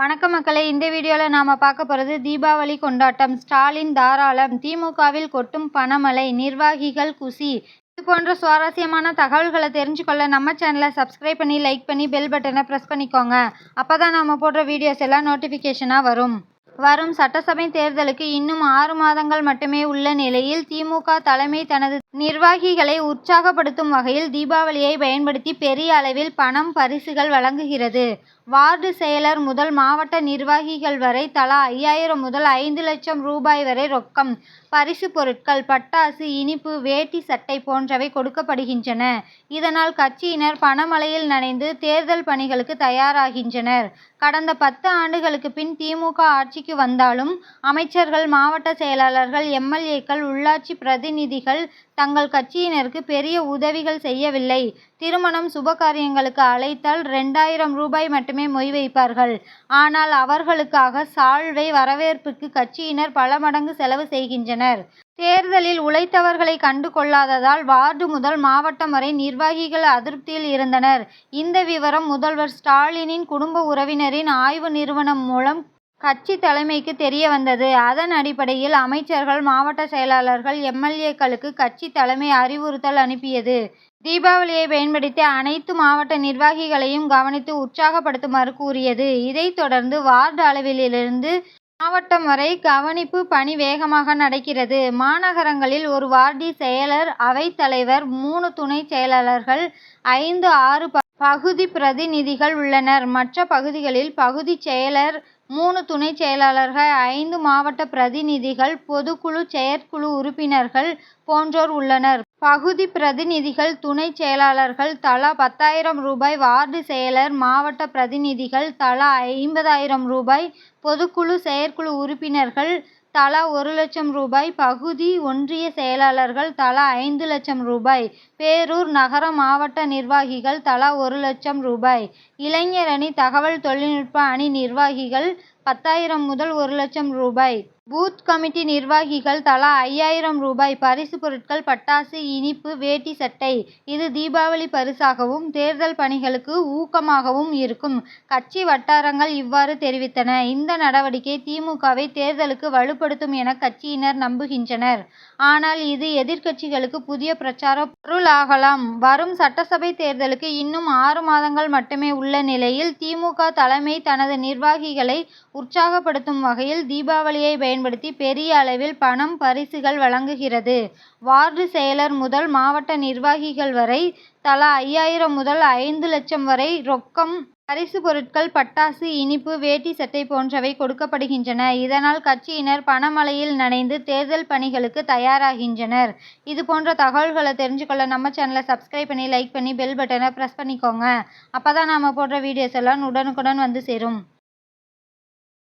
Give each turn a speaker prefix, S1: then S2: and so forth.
S1: வணக்கம் மக்களே. இந்த வீடியோவில் நாம் பார்க்க போகிறது தீபாவளி கொண்டாட்டம். ஸ்டாலின் தாராளம். திமுகவில் கொட்டும் பணமலை நிர்வாகிகள் குசி. இது போன்ற சுவாரஸ்யமான தகவல்களை தெரிஞ்சுக்கொள்ள நம்ம சேனலை சப்ஸ்கிரைப் பண்ணி லைக் பண்ணி பெல் பட்டனை ப்ரெஸ் பண்ணிக்கோங்க. அப்போ தான் நம்ம போடுற வீடியோஸ் எல்லாம் நோட்டிஃபிகேஷனாக வரும். வரும் சட்டசபை தேர்தலுக்கு இன்னும் ஆறு மாதங்கள் மட்டுமே உள்ள நிலையில் திமுக தலைமை தனது நிர்வாகிகளை உற்சாகப்படுத்தும் வகையில் தீபாவளியை பயன்படுத்தி பெரிய அளவில் பணம் பரிசுகள் வழங்குகிறது. வார்டு செயலர் முதல் மாவட்ட நிர்வாகிகள் வரை தலா ஐயாயிரம் முதல் ஐந்து லட்சம் ரூபாய் வரை ரொக்கம். பரிசு பொருட்கள் பட்டாசு இனிப்பு வேட்டி சட்டை போன்றவை கொடுக்கப்படுகின்றன. இதனால் கட்சியினர் பணமழையில் நனைந்து தேர்தல் பணிகளுக்கு தயாராகின்றனர். கடந்த பத்து ஆண்டுகளுக்கு பின் திமுக ஆட்சிக்கு வந்தாலும் அமைச்சர்கள் மாவட்ட செயலாளர்கள் எம்எல்ஏக்கள் உள்ளாட்சி பிரதிநிதிகள் தங்கள் கட்சியினருக்கு பெரிய உதவிகள் செய்யவில்லை. திருமணம் சுபகாரியங்களுக்கு அழைத்தால் ரெண்டாயிரம் ரூபாய் மட்டுமே மொய் வைப்பார்கள். ஆனால் அவர்களுக்காக சால்வை வரவேற்புக்கு கட்சியினர் பல மடங்கு செலவு செய்கின்றனர். தேர்தலில் உழைத்தவர்களை கண்டு கொள்ளாததால் வார்டு முதல் மாவட்டம் வரை நிர்வாகிகள் அதிருப்தியில் இருந்தனர். இந்த விவரம் முதல்வர் ஸ்டாலினின் குடும்ப உறவினரின் ஆய்வு நிறுவனம் மூலம் கட்சி தலைமைக்கு தெரிய வந்தது. அதன் அடிப்படையில் அமைச்சர்கள் மாவட்ட செயலாளர்கள் எம்எல்ஏக்களுக்கு கட்சி தலைமை அறிவுறுத்தல் அனுப்பியது. தீபாவளியை பயன்படுத்தி அனைத்து மாவட்ட நிர்வாகிகளையும் கவனித்து உற்சாகப்படுத்துமாறு கூறியது. இதைத் தொடர்ந்து வார்டு அளவிலிருந்து மாவட்டம் வரை கவனிப்பு பணி வேகமாக நடக்கிறது. மாநகரங்களில் ஒரு வார்டி செயலர் அவைத்தலைவர் மூணு துணை செயலாளர்கள் ஐந்து ஆறு பகுதி பிரதிநிதிகள் உள்ளனர். மற்ற பகுதிகளில் பகுதி செயலர் மூணு துணை செயலாளர்கள் ஐந்து மாவட்ட பிரதிநிதிகள் பொதுக்குழு செயற்குழு உறுப்பினர்கள் போன்றோர் உள்ளனர். பகுதி பிரதிநிதிகள் துணை செயலாளர்கள் தலா பத்தாயிரம் ரூபாய் வார்டு செயலர் மாவட்ட பிரதிநிதிகள் தலா ஐம்பதாயிரம் ரூபாய் பொதுக்குழு செயற்குழு உறுப்பினர்கள் தலா ஒரு லட்சம் ரூபாய் பகுதி ஒன்றிய செயலாளர்கள் தலா ஐந்து லட்சம் ரூபாய் பேரூர் நகர மாவட்ட நிர்வாகிகள் தலா ஒரு லட்சம் ரூபாய் இளைஞர் அணி தகவல் தொழில்நுட்ப அணி நிர்வாகிகள் பத்தாயிரம் முதல் ஒரு லட்சம் ரூபாய். பூத் கமிட்டி நிர்வாகிகள் தலா ஐயாயிரம் ரூபாய் பரிசு பொருட்கள் பட்டாசு இனிப்பு வேட்டி சட்டை. இது தீபாவளி பரிசாகவும் தேர்தல் பணிகளுக்கு ஊக்கமாகவும் இருக்கும். கட்சி வட்டாரங்கள் இவ்வாறு தெரிவித்தன. இந்த நடவடிக்கை திமுகவை தேர்தலுக்கு வலுப்படுத்தும் என கட்சியினர் நம்புகின்றனர். ஆனால் இது எதிர்க்கட்சிகளுக்கு புதிய பிரச்சார பொருளாகலாம். வரும் சட்டசபை தேர்தலுக்கு இன்னும் ஆறு மாதங்கள் மட்டுமே உள்ள நிலையில் திமுக தலைமை தனது நிர்வாகிகளை உற்சாகப்படுத்தும் வகையில் தீபாவளியை பயன்படுத்தி பெரிய அளவில் பணம் பரிசுகள் வழங்குகிறது. வார்டு செயலர் முதல் மாவட்ட நிர்வாகிகள் வரை தலா ஐயாயிரம் முதல் ஐந்து லட்சம் வரை ரொக்கம் பரிசு பொருட்கள் பட்டாசு இனிப்பு வேட்டி சட்டை போன்றவை கொடுக்கப்படுகின்றன. இதனால் கட்சியினர் பணமழையில் நனைந்து தேர்தல் பணிகளுக்கு தயாராகின்றனர். இது போன்ற தகவல்களை தெரிஞ்சுக்கொள்ள நம்ம சேனலை சப்ஸ்கிரைப் பண்ணி லைக் பண்ணி பெல் பட்டனை ப்ரெஸ் பண்ணிக்கோங்க. அப்போ தான் நம்ம போடுற வீடியோஸ் எல்லாம் உடனுக்குடன் வந்து சேரும்.